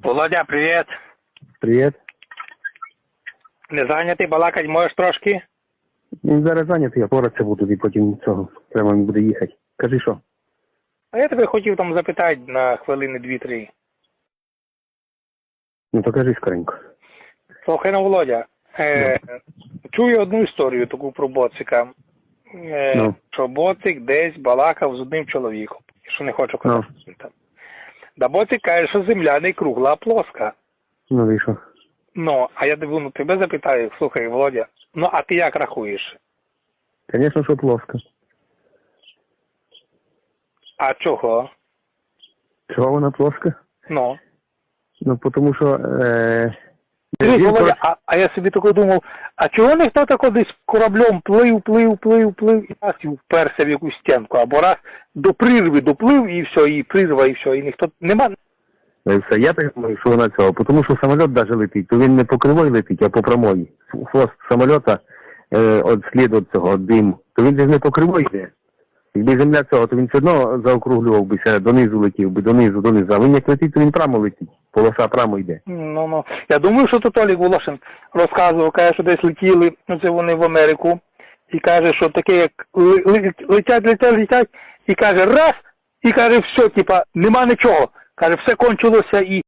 Володя, привіт. Привіт. Не зайнятий балакать можеш трошки? Ну, зараз зайнятий, я поратися буду і потім цього треба буде їхати. Кажи що? А я тебе хотів там запитати на хвилини дві-три. Ну то кажи скоренько. Слухай, ну, Володя, е, чую одну історію таку про боцика. Е, Ну. Що боцик десь балакав з одним чоловіком, що не хочу казати. Ну. Там. Да кажеш, каже, що земля не кругла, а плоска. Ну і що? Ну, а я диvu, ну тебе запитаю, слухай, Володя, ну а ти як рахуєш? Звісно, що плоска. А чого? Чого вона плоска? Ну. Ну, тому що... Е... Дивись, Володя, а, а я собі тако думав, а чого ніхто тако десь кораблем плив, плив, плив, плив і раз і вперся в якусь стінку, або раз до прірви доплив і все, і прірва, і все, і ніхто нема. Все, я так думаю, що вона цього, тому що самоліт даже летить, то він не по кривой летить, а по прямой. Хвост самоліта е, от слід від цього от диму, то він же не по кривой йде. Якби земля цього, то він все одно заокруглював бися, донизу летів би, донизу, донизу. А він як летить, то він прямо летить. Полоса прямо йде. Ну, ну. Я думаю, що то Толік Волошин розказував, каже, що десь летіли, ну це вони в Америку, і каже, що таке, як летять, летять, летять, і каже, раз, і каже, все, типа, нема нічого. Каже, все кончилося і